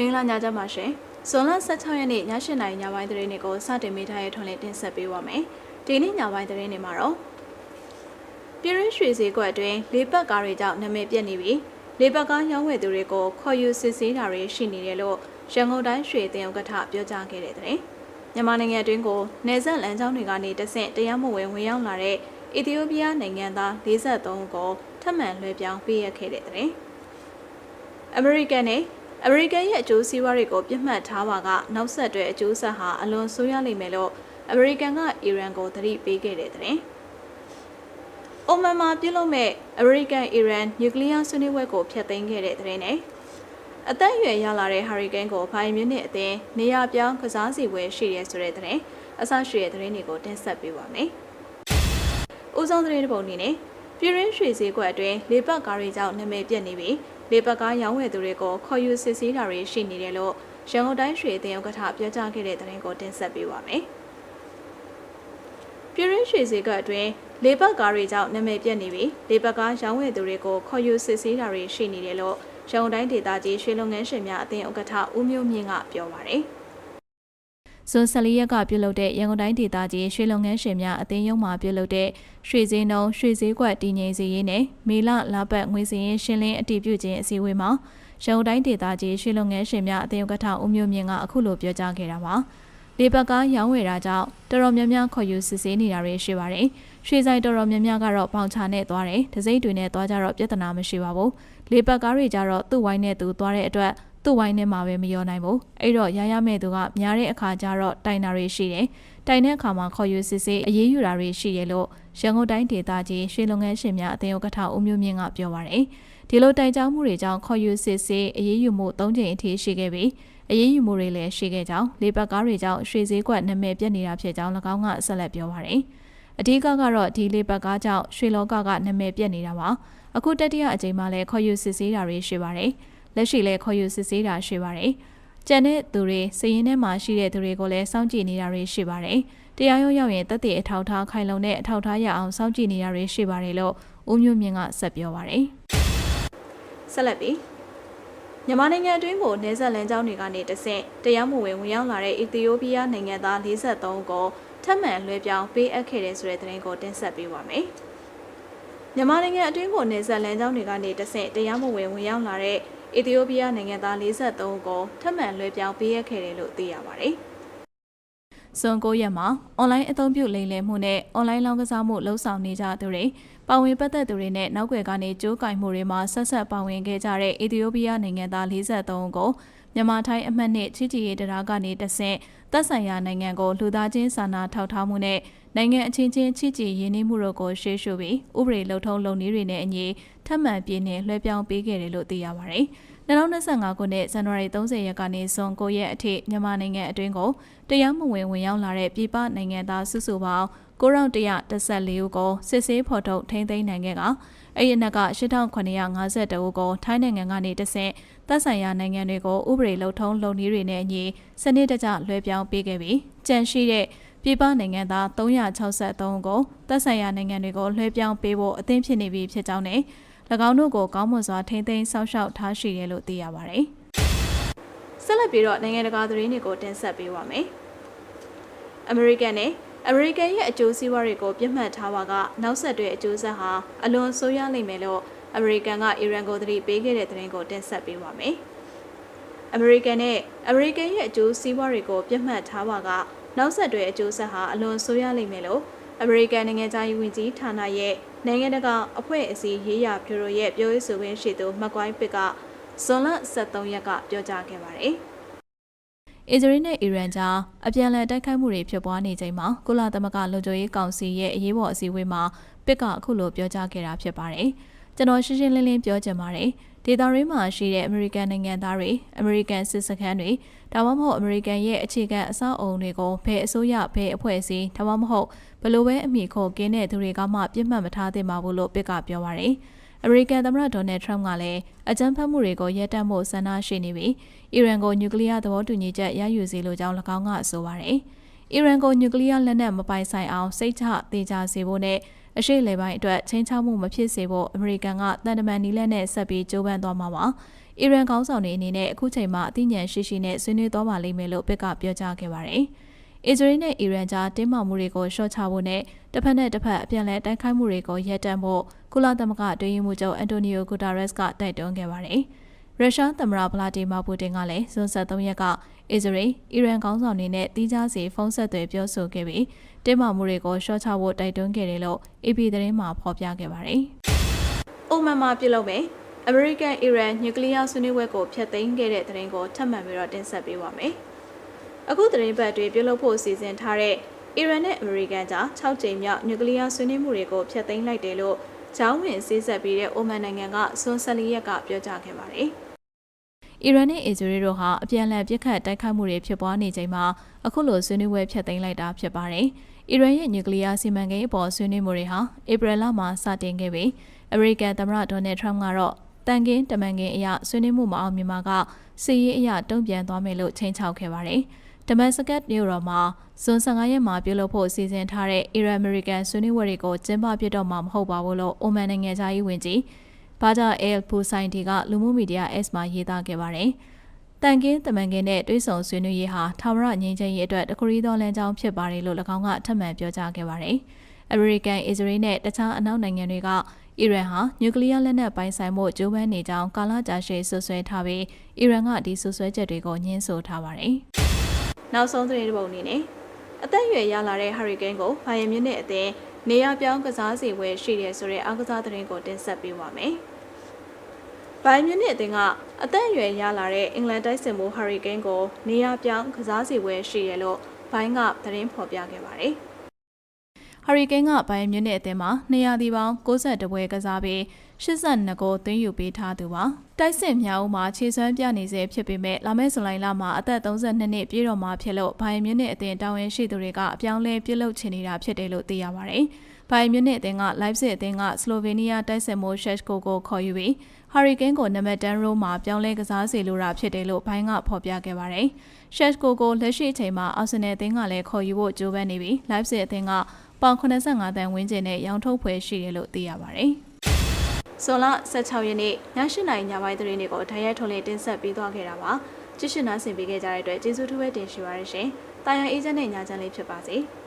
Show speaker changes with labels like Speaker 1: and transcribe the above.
Speaker 1: မင်္ဂလာညချမ်းပါရှင်ဇွန်လ16ရက်နေ့ည8:00နာရီညပိုင်းသတင်းတွေကိုစတင်မိထားတဲ့ထွန်လင်းတင်ဆက်ပေးပါမယ်ဒီနေ့ညပိုင်းသတင်းတွေမှာတော့ပြည်ရင်းရွှေစည်းကွက်အတွင်းလေးပတ်ကားတွေကြောင့်နာမည်ပြက်နေပြီးလေးပတ်ကားရောင်းဝယ်သူတွေကိုခေါ်ယူစစ်ဆေးတာတွေရှိနေတယ်လို့ရန်ကုန်တိုင်းရွှေတင်ဥက္ကဋ္ဌပြောကြားခဲ့တဲ့သတင်းမြန်မာနိုင်ငံအတွင်းကိုနေဆက်လမ်းကြောင်းတွေကနေတဆင့်တရားမဝင်ဝင်ရောက်လာတဲ့အီသီယိုးပီးယားနိုင်ငံသား43ဦးကိုထပ်မံလွှဲပြောင်းပေးရခဲ့တဲ့သတင်းအမေရိကန်နဲ့ အမေရိကန်ရဲ့အကျိုးစီးပွားတွေကိုပြစ်မှတ်ထားပါကနောက်ဆက်တွဲအကျိုးဆက်ဟာအလွန်ဆိုးရလိမ့်မယ်လို့အမေရိကန်ကအီရန်ကိုသတိပေးခဲ့တဲ့တဲ့။အိုမန်မှာပြုလုပ်မဲ့အမေရိကန်အီရန်နျူကလ িয়ার ဆွေးနွေးပွဲကိုဖျက်သိမ်းခဲ့တဲ့တဲ့နဲ့အသက်အရွယ်ရလာတဲ့ဟာရီကိန်းကိုဘိုင်မြူနစ်အသင်းနေရာပြောင်းကစားစီပွဲရှိရဲဆိုတဲ့တဲ့အဆရှိတဲ့သတင်းတွေကိုတင်ဆက်ပေးပါမယ်။ဦးဆုံးသတင်းတစ်ပုဒ်အနေနဲ့ပြည်ရင်းရွှေစည်းကွက်အတွင်းလေပတ်ကားတွေကြောင့်နာမည်ပြက်နေပြီး လေပတ်ကားရောင်းဝယ်သူတွေကိုခေါ်ယူစစ်ဆေးတာတွေရှိနေတယ်လို့ရန်ကုန်တိုင်းရွှေအသင်းဥက္ကဋ္ဌပြောကြားခဲ့တဲ့သတင်းကိုတင်ဆက်ပေးပါမယ်။ပြည်ရင်းရွှေစည်းကွက်အတွင်းလေပတ်ကားတွေကြောင့်နာမည်ပြက်နေပြီးလေပတ်ကားရောင်းဝယ်သူတွေကိုခေါ်ယူစစ်ဆေးတာတွေရှိနေတယ်လို့ရန်ကုန်တိုင်းဒေသကြီးရွှေလုပ်ငန်းရှင်များအသင်းဥက္ကဋ္ဌဦးမျိုးမြင့်ကပြောပါရယ်။ ဇွန်14ရက်ကပြုလုပ်တဲ့ရန်ကုန်တိုင်းဒေသကြီးရွှေလုပ်ငန်းရှင်များအသင်းရုံးမှပြုလုပ်တဲ့ရွှေစည်းနှုံရွှေစည်းကွက်တည်ငြိမ်စေရေးနဲ့မေလလာပတ်ငွေစည်ရင်ရှင်းလင်းအတည်ပြုခြင်းအစည်းအဝေးမှာရန်ကုန်တိုင်းဒေသကြီးရွှေလုပ်ငန်းရှင်များအသင်းဥက္ကဋ္ဌဦးမျိုးမြင့်ကအခုလိုပြောကြားခဲ့တာပါ။လေပတ်ကားရောင်းဝယ်တာကြောင့်တော်တော်များများခေါ်ယူစစ်ဆေးနေတာတွေရှိပါတယ်။ရွှေဆိုင်တော်တော်များများကတော့ပေါင်ချနဲ့သွားတယ်။ဒစိမ့်တွေနဲ့သွားကြတော့ပြဿနာမရှိပါဘူး။လေပတ်ကားတွေကြတော့သူ့ဝိုင်းနဲ့သူသွားတဲ့အတွက် သူ့ဝိုင်းထဲမှာပဲမရောနိုင်ဘူးအဲ့တော့ရရမဲ့သူကများတဲ့အခါကျတော့တိုင်တာတွေရှိတယ်တိုင်တဲ့အခါမှာခေါ်ယူစစ်ဆေးအရေးယူတာတွေရှိရလို့ရန်ကုန်တိုင်းဒေသကြီးရွှေလုပ်ငန်းရှင်များအသင်းဥက္ကဋ္ဌဦးမျိုးမြင့်ကပြောပါရယ်ဒီလိုတိုင်ကြားမှုတွေကြောင့်ခေါ်ယူစစ်ဆေးအရေးယူမှု၃ချိန်အထိရှိခဲ့ပြီးအရေးယူမှုတွေလည်းရှိခဲ့ကြောင်းလေပတ်ကားတွေကြောင့်ရွှေစည်းကွက်နာမည်ပြက်နေတာဖြစ်ကြောင်း၎င်းကဆက်လက်ပြောပါရယ်အဓိကကတော့ဒီလေပတ်ကားကြောင့်ရွှေလောကကနာမည်ပြက်နေတာပါအခုတတိယအကြိမ်မှလည်းခေါ်ယူစစ်ဆေးတာတွေရှိပါတယ် လက်ရှိလည်းခေါ်ယူစစ်ဆေးတာရှိပါတယ်။ကြံတဲ့သူတွေစည်ရင်ထဲမှာရှိတဲ့သူတွေကိုလည်းစောင့်ကြည့်နေတာတွေရှိပါတယ်။တရားရုံးရောက်ရင်တက်တဲ့အထောက်ထားခိုင်လုံတဲ့အထောက်ထားရအောင်စောင့်ကြည့်နေတာတွေရှိပါတယ်လို့ဦးမျိုးမြင့်ကဆက်ပြောပါတယ်။ဆက်လက်ပြီးမြန်မာနိုင်ငံအတွင်းကိုနေဆက်လန်ကျောင်းတွေကနေတဆင့်တရားမဝင်ဝင်ရောက်လာတဲ့အီသီယိုးပီးယားနိုင်ငံသား43ကိုထပ်မံလွှဲပြောင်းပေးအပ်ခဲ့တဲ့ဆိုတဲ့သတင်းကိုတင်ဆက်ပေးပါမယ်။မြန်မာနိုင်ငံအတွင်းကိုနေဆက်လန်ကျောင်းတွေကနေတဆင့်တရားမဝင်ဝင်ရောက်လာတဲ့ အီသီယိုးပီးယားနိုင်ငံသား43ဦးကိုထပ်မံလွှဲပြောင်းပေးရခဲ့တယ်လို့သိရပါတယ်။ဇွန်9ရက်မှာအွန်လိုင်းအသုံးပြုလိမ်လည်မှုနဲ့အွန်လိုင်းလောင်းကစားမှုလှုံ့ဆော်နေကြသူတွေပါဝင်ပတ်သက်သူတွေနဲ့နောက်ွယ်ကနေကြိုးကင်မှုတွေမှာဆက်ဆက်ပါဝင်ခဲ့ကြတဲ့အီသီယိုးပီးယားနိုင်ငံသား43ဦးကို မြန်မာထိုင်းအမှတ်နှစ်ချီချီရေးတရားကနေတဆင့်သက်ဆိုင်ရာနိုင်ငံကိုလူသားချင်းစာနာထောက်ထားမှုနဲ့နိုင်ငံအချင်းချင်းချစ်ကြည်ရင်းနှီးမှုတို့ကိုရှေ့ရှုပြီးဥပဒေလုံထုံးလုံနည်းတွေနဲ့အညီထပ်မံပြင်းနဲ့လွှဲပြောင်းပေးခဲ့တယ်လို့သိရပါတယ်။2025ခုနှစ်ဇန်နဝါရီ30ရက်ကနေဇွန်9ရက်အထိမြန်မာနိုင်ငံအတွင်းကိုတရားမဝင်ဝင်ရောက်လာတဲ့ပြည်ပနိုင်ငံသားစုစုပေါင်း9114ဦးကိုစစ်ဆေးဖော်ထုတ်ထိန်းသိမ်းနိုင်ခဲ့ကအဲ့ဒီအနက်က8952ဦးကိုထိုင်းနိုင်ငံကနေတဆင့် သက်ဆိုင်ရာနိုင်ငံတွေကိုဥပဒေလုံထုံးလုံနည်းတွေနဲ့အညီစနစ်တကျလွှဲပြောင်းပေးခဲ့ပြီးကြန့်ရှိတဲ့ပြည်ပနိုင်ငံသား363ကိုသက်ဆိုင်ရာနိုင်ငံတွေကိုလွှဲပြောင်းပေးဖို့အသင့်ဖြစ်နေပြီဖြစ်ကြောင်းနဲ့၎င်းတို့ကိုကောင်းမွန်စွာထိန်းသိမ်းစောင့်ရှောက်ထားရှိတယ်လို့သိရပါတယ်။ဆက်လက်ပြီးတော့နိုင်ငံတကာသတင်းတွေကိုတင်ဆက်ပေးပါမယ်။အမေရိကန်နဲ့အမေရိကန်ရဲ့အကျိုးစီးပွားတွေကိုပြစ်မှတ်ထားပါကနောက်ဆက်တွဲအကျိုးဆက်ဟာအလွန်ဆိုးရွားလိမ့်မယ်လို့ အမေရိကန်ကအီရန်ကိုသတိပေးခဲ့တဲ့သတင်းကိုတင်ဆက်ပေးပါမယ်။အမေရိကန်နဲ့အမေရိကန်ရဲ့အကျိုးစီးပွားတွေကိုပြစ်မှတ်ထားပါကနောက်ဆက်တွဲအကျိုးဆက်ဟာအလွန်ဆိုးရွားလိမ့်မယ်လို့အမေရိကန်နိုင်ငံသားရေးဝန်ကြီးဌာနရဲ့နိုင်ငံတကာအဖွဲ့အစည်းရေးရာဖြူရိုရဲ့ပြောရေးဆိုခွင့်ရှိသူမက်ကွိုင်းပစ်ကဇွန်လ23ရက်ကပြောကြားခဲ့ပါတယ်။အစ္စရေးနဲ့အီရန်ကြားအပြန်အလှန်တိုက်ခိုက်မှုတွေဖြစ်ပွားနေချိန်မှာကုလသမဂ္ဂလုံခြုံရေးကောင်စီရဲ့အရေးပေါ်အစည်းအဝေးမှာပစ်ကအခုလိုပြောကြားခဲ့တာဖြစ်ပါတယ်။ ကျွန်တော်ရှင်းရှင်းလင်းလင်းပြောချင်ပါတယ်။ဒေတာရင်းမှာရှိတဲ့အမေရိကန်နိုင်ငံသားတွေအမေရိကန်စစ်စခန်းတွေဒါမှမဟုတ်အမေရိကန်ရဲ့အခြေခံအဆောက်အုံတွေကိုဘယ်အစိုးရဘယ်အဖွဲ့အစည်းဒါမှမဟုတ်ဘလို့ပဲအမိခိုကင်းတဲ့သူတွေကမှပြစ်မှတ်မထားသင့်ပါဘူးလို့ပစ်ကပြောပါရယ်အမေရိကန်သမ္မတဒေါ်နယ်ထရမ့်ကလည်းအကြမ်းဖက်မှုတွေကိုရပ်တန့်ဖို့ဆန္ဒရှိနေပြီးအီရန်ကိုနျူကလ িয়ার သဘောတူညီချက်ရယူစီလိုကြောင်း၎င်းကဆိုပါရယ်အီရန်ကိုနျူကလ িয়ার လက်နက်မပိုင်ဆိုင်အောင်စိတ်ချသေးကြစေဖို့နဲ့ အရှိလေပိုင်းအတွက်ချင်းချောက်မှုမဖြစ်စေဖို့အမေရိကန်ကတန်တမန်နီလက်နဲ့ဆက်ပြီးကြိုးပမ်းသွားမှာပါ။အီရန်ကောင်းဆောင်တွေအနေနဲ့အခုချိန်မှာအသိဉာဏ်ရှိရှိနဲ့ဆွေးနွေးသွားပါလိမ့်မယ်လို့ပက်ကပြောကြားခဲ့ပါတယ်။အစ္စရေးနဲ့အီရန်ကြားတင်းမာမှုတွေကိုရှော့ချဖို့နဲ့တစ်ဖက်နဲ့တစ်ဖက်အပြန်အလှန်တိုက်ခိုက်မှုတွေကိုရပ်တန့်ဖို့ကုလသမဂ္ဂအတွင်းရေးမှူးချုပ်အန်တိုနီယိုဂူတာရက်စ်ကတိုက်တွန်းခဲ့ပါတယ်။ရုရှားသမ္မတဗလာဒီမာပူတင်ကလည်းဇွန်23ရက်ကအစ္စရေးအီရန်ကောင်းဆောင်တွေနဲ့တီးခြားစီဖုန်းဆက်သွယ်ပြောဆိုခဲ့ပြီး တင်းမာမှုတွေကိုရှော့ချဖို့တိုက်တွန်းခဲ့တယ်လို့ AP သတင်းမှာဖော်ပြခဲ့ပါတယ်။အိုမန်မှာပြုလုပ်မယ်။ American Iran Nuclear ဆွေးနွေးပွဲကိုဖျက်သိမ်းခဲ့တဲ့သတင်းကိုထပ်မံပြီးတော့တင်ဆက်ပေးပါမယ်။အခုသတင်းပတ်တွေပြုလုပ်ဖို့စီစဉ်ထားတဲ့အီရန်နဲ့အမေရိကန်ကြား6ကြိမ်မြောက်နျူကလ িয়ার ဆွေးနွေးမှုတွေကိုဖျက်သိမ်းလိုက်တယ်လို့ဂျောင်းဝင်စေးဆက်ပြီးတဲ့အိုမန်နိုင်ငံကဇွန်14ရက်ကပြောကြားခဲ့ပါတယ်။ အီရန်နဲ့အစ္စရေးတို့ဟာအပြန်အလှန်ပြစ်ခတ်တိုက်ခိုက်မှုတွေဖြစ်ပွားနေချိန်မှာအခုလိုဆွေးနွေးပွဲဖျက်သိမ်းလိုက်တာဖြစ်ပါတယ်။အီရန်ရဲ့နျူကလ িয়ার စီမံကိန်းအပေါ်ဆွေးနွေးမှုတွေဟာဧပြီလမှာစတင်ခဲ့ပြီးအမေရိကန်သမ္မတဒေါ်နယ်ထရမ့်ကတော့တန်ကင်းတမန်ကင်းအရာဆွေးနွေးမှုမအောင်မြင်မှာကစီရေးအရာတုံ့ပြန်သွားမယ်လို့ချိန်ချောက်ခဲ့ပါတယ်။ဒမတ်စကတ်မြို့တော်မှာဇွန်15ရက်မှာပြုလုပ်ဖို့စီစဉ်ထားတဲ့အီရန်အမေရိကန်ဆွေးနွေးပွဲတွေကိုကျင်းပပြတော့မှာမဟုတ်ပါဘူးလို့အိုမန်နိုင်ငံသားရေးဝန်ကြီး ဘာဂျာအယ်ဖူဆိုင်တီကလူမှုမီဒီယာ S မှာရေးသားခဲ့ပါတယ်။တန်ကင်းတမန်ကင်းနဲ့တွဲဆောင်ဆွေးနွေးရေးဟာထာဝရငြိမ်းချမ်းရေးအတွက်တခုရီသောလမ်းကြောင်းဖြစ်ပါတယ်လို့၎င်းကထပ်မံပြောကြားခဲ့ပါတယ်။အမေရိကန်၊အစ္စရေးနဲ့တခြားအနောက်နိုင်ငံတွေကအီရန်ဟာနျူကလ িয়ার လက်နက်ပိုင်ဆိုင်မှုကြိုးပမ်းနေကြောင်းကာလကြာရှည်ဆွဆွဲထားပြီးအီရန်ကဒီဆွဆွဲချက်တွေကိုညှင်းဆိုထားပါတယ်။နောက်ဆုံးသတင်းတစ်ပုဒ်အနေနဲ့အသက်အရွယ်ရလာတဲ့ဟာရီကိန်းကိုဘိုင်ယန်မြစ်နဲ့အသင်း နေရပြောင်းကစားစီဝဲရှိတယ်ဆိုတဲ့အောက်ကစားသတင်းကိုတင်ဆက်ပေးပါမယ်။ဘိုင်မြစ်နဲ့အသင်းကအသက်အရွယ်ရလာတဲ့အင်္ဂလန်တိုက်စစ်မှုဟာရီကိန်းကိုနေရပြောင်းကစားစီဝဲရှိတယ်လို့ဘိုင်းကသတင်းဖော်ပြခဲ့ပါတယ်။ ဟာရီကိန်းကဘိုင်မြစ်နဲ့အသင်းမှာ200ဒီပေါင်း62ပွဲကစားပြီး82ဂိုးသွင်းယူပေးထားသူပါတိုက်စစ်မြောက်ဦးမှာခြေစွမ်းပြနေစေဖြစ်ပေမဲ့လာမယ့်ဇူလိုင်လမှာအသက်32နှစ်ပြည့်တော်မှာဖြစ်လို့ဘိုင်မြစ်နဲ့အသင်းတာဝန်ရှိသူတွေကအပြောင်းလဲပြုလုပ်ချင်နေတာဖြစ်တယ်လို့သိရပါတယ်ဘိုင်မြစ်နဲ့အသင်းက live စစ်အသင်းကစလိုဗေးနီးယားတိုက်စစ်မိုးရှက်ကိုကိုခေါ်ယူပြီးဟာရီကိန်းကိုနံပါတ်10ရိုးမှာပြောင်းလဲကစားစီလိုတာဖြစ်တယ်လို့ဘိုင်းကဖော်ပြခဲ့ပါတယ်ရှက်ကိုကိုလက်ရှိအချိန်မှာအောက်ဆင်နယ်အသင်းကလည်းခေါ်ယူဖို့ကြိုးပမ်းနေပြီး live စစ်အသင်းက ပေါင်85တန်ဝန်းကျင်နဲ့ရောင်းထုတ်ဖွယ်ရှိတယ်လို့သိရပါတယ်။ဇွန်လ16ရက်နေ့ည8နာရီညပိုင်းသတင်းတွေကိုဓာတ်ရိုက်ထုတ်လင်းတင်ဆက်ပေးသွားခဲ့တာပါ။ကြည့်ရှုနားဆင်ပေးခဲ့ကြတဲ့အတွက်ကျေးဇူးထူးပဲတင်ရှိပါရရှင်။တာယာအေဂျင့်နဲ့ညချမ်းလေးဖြစ်ပါစေ။